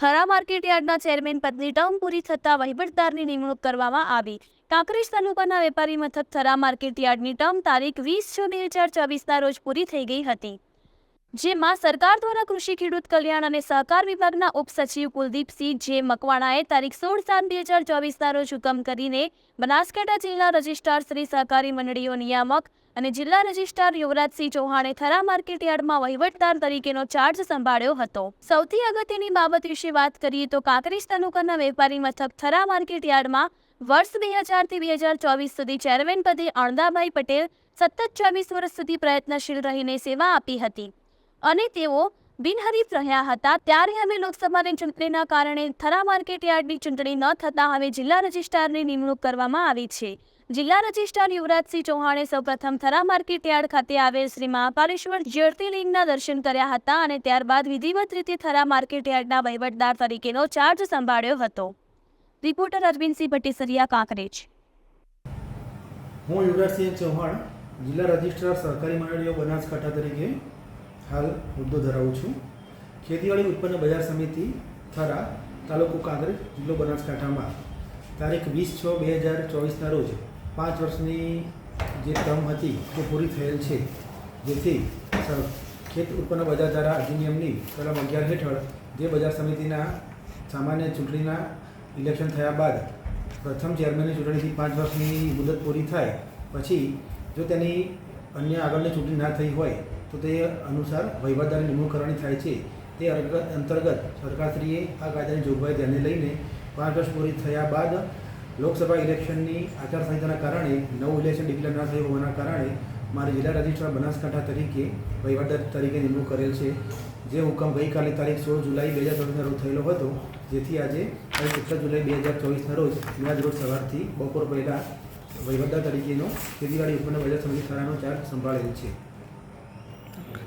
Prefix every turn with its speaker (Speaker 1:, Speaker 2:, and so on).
Speaker 1: Thara market યાર્ડના chairman પદની term પૂરી થતાં વહીવટદારની નિમણૂક કરવામાં આવી. કાંકરેજ તાલુકાના વેપારી મથક થરા માર્કેટ યાર્ડની ટર્મ તારીખ વીસ છ બે હજાર ચોવીસના રોજ પૂરી થઈ ગઈ હતી. જેમાં સરકાર દ્વારા કૃષિ, ખેડૂત કલ્યાણ અને સહકાર વિભાગના ઉપસચિવ કુલદીપસિંહ, જે મકવાણાએ તારીખ સોળ સાત બે હજાર ચોવીસના રોજ હુકમ કરીને બનાસકાંઠા જિલ્લા રજિસ્ટ્રાર શ્રી સહકારી મંડળીઓ નિયામક અને જિલ્લા રજિસ્ટ્રાર યુવરાજસિંહ ચૌહાણે થરા માર્કેટ યાર્ડમાં વહીવટદાર તરીકેનો ચાર્જ સંભાળ્યો હતો. સૌથી અગત્યની બાબત વિશે વાત કરીએ તો કાંકરેજ તાલુકાના વેપારી મથક થરા માર્કેટ યાર્ડમાં વર્ષ બે હજારથી બે હજાર ચોવીસ સુધી ચેરમેન પદે અણદાભાઈ પટેલ સતત ચોવીસ વર્ષ સુધી પ્રયત્નશીલ રહીને સેવા આપી હતી. અને તેઓ બિનહરીફ રહ્યા હતા. ત્યારે હવે લોકસભાની ચૂંટણીના કારણે થરા માર્કેટ યાર્ડની ચૂંટણી ન થતાં હવે જિલ્લા રજિસ્ટ્રારની નિમણૂક કરવામાં આવી છે. જિલ્લા રજિસ્ટ્રાર યુવરાજસિંહ ચૌહાણે સૌપ્રથમ થરા માર્કેટ યાર્ડ ખાતે આવેલ શ્રી મહાકાલેશ્વર જ્યોતિર્લિંગના દર્શન કર્યા હતા અને ત્યારબાદ વિધિવત રીતે થરા માર્કેટ યાર્ડના વહીવટદાર તરીકેનો ચાર્જ સંભાળ્યો હતો. રિપોર્ટર અરવિંદસિંહ ભટ્ટીસરિયા, કાંકરેજ.
Speaker 2: હું યુવરાજસિંહ ચૌહાણ, જિલ્લા રજિસ્ટ્રાર સહકારી મંડળીઓ બનાસકાંઠા તરીકે હાલ હોદ્દો ધરાવું છું. ખેતીવાડી ઉત્પન્ન બજાર સમિતિ થરા તાલુકો કાંકરેજ જિલ્લો બનાસકાંઠામાં તારીખ વીસ છ બે હજાર ચોવીસના રોજ પાંચ વર્ષની જે ટર્મ હતી તે પૂરી થયેલ છે. જેથી ખેત ઉત્પન્ન બજાર ધારા અધિનિયમની કલમ અગિયાર હેઠળ જે બજાર સમિતિના સામાન્ય ચૂંટણીના ઇલેક્શન થયા બાદ પ્રથમ ચેરમેનની ચૂંટણીથી પાંચ વર્ષની મુદત પૂરી થાય, પછી જો તેની અન્ય આગળની ચૂંટણી ના થઈ હોય તો તે અનુસાર વહીવટદારની નિમણૂક કરવાની થાય છે. તે અંતર્ગત સરકારશ્રીએ આ કાયદાની જોગવાઈ ધ્યાને લઈને પાંચ વર્ષ પૂરી થયા બાદ લોકસભા ઇલેક્શનની આચારસંહિતાના કારણે નવું ઇલેક્શન ડિક્લેર ના થયું હોવાના કારણે મારે જિલ્લા રજિસ્ટ્રાર બનાસકાંઠા તરીકે વહીવટદાર તરીકે નિમણૂક કરેલ છે. જે હુકમ ગઈકાલે તારીખ સોળ જુલાઈ બે હજાર ચોવીસના રોજ થયેલો હતો. જેથી આજે તારીખ સત્તર જુલાઈ બે હજાર ચોવીસના રોજ આજ રોજ સવારથી બપોર પહેલાં વહીવટદાર તરીકેનો ખેતીવાડી ઉત્પન્ન બજાર સમિતિ થરાનો ચાર્જ સંભાળેલ છે. Так.